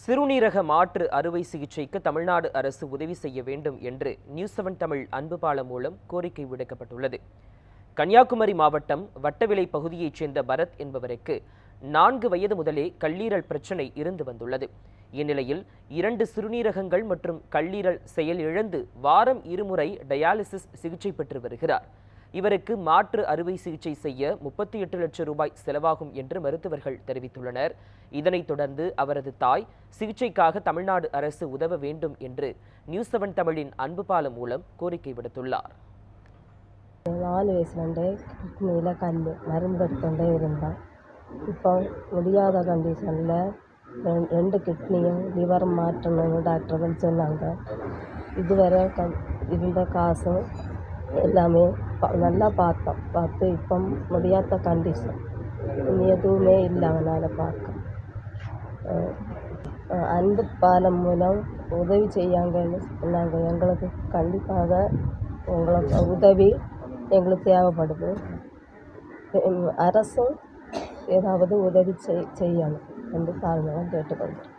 சிறுநீரக மாற்று அறுவை சிகிச்சைக்கு தமிழ்நாடு அரசு உதவி செய்ய வேண்டும் என்று நியூஸ் செவன் தமிழ் அன்பு பாலம் மூலம் கோரிக்கை விடுக்கப்பட்டுள்ளது. கன்னியாகுமரி மாவட்டம் வட்டவிலை பகுதியைச் சேர்ந்த பரத் என்பவருக்கு நான்கு வயது முதலே கல்லீரல் பிரச்சினை இருந்து வந்துள்ளது. இந்நிலையில் இரண்டு சிறுநீரகங்கள் மற்றும் கல்லீரல் செயலிழந்து வாரம் இருமுறை டயாலிசிஸ் சிகிச்சை பெற்று வருகிறார். இவருக்கு மாற்று அறுவை சிகிச்சை செய்ய முப்பத்தி எட்டு லட்சம் ரூபாய் செலவாகும் என்று மருத்துவர்கள் தெரிவித்துள்ளனர். இதனைத் தொடர்ந்து அவரது தாய் சிகிச்சைக்காக தமிழ்நாடு அரசு உதவ வேண்டும் என்று நியூஸ் செவன் தமிழின் அன்பு பாலம் மூலம் கோரிக்கை விடுத்துள்ளார். நாலு வயசுலேருந்தே கிட்னியில் கல் மருந்து எடுத்துகிட்டே இருந்தேன். இப்போ முடியாத கண்டிஷனில் ரெண்டு கிட்னியும் லிவர் மாற்றணும்னு டாக்டர்கள் சொன்னாங்க. இதுவரை க இருந்த காசும் எல்லாமே நல்லா பார்த்தோம். பார்த்து இப்போ முடியாத கண்டிஷன் இனி எதுவுமே இல்லை அவனால் பார்க்க. அன்பு பாலம் மூலம் உதவி செய்யாங்கன்னு சொன்னாங்க. எங்களுக்கு கண்டிப்பாக உங்களுக்கு உதவி எங்களுக்கு தேவைப்படுது. அரசும் ஏதாவது உதவி செய் செய்யணும். என்று தாழ்மையாக கேட்டுக்கொள்கிறேன்.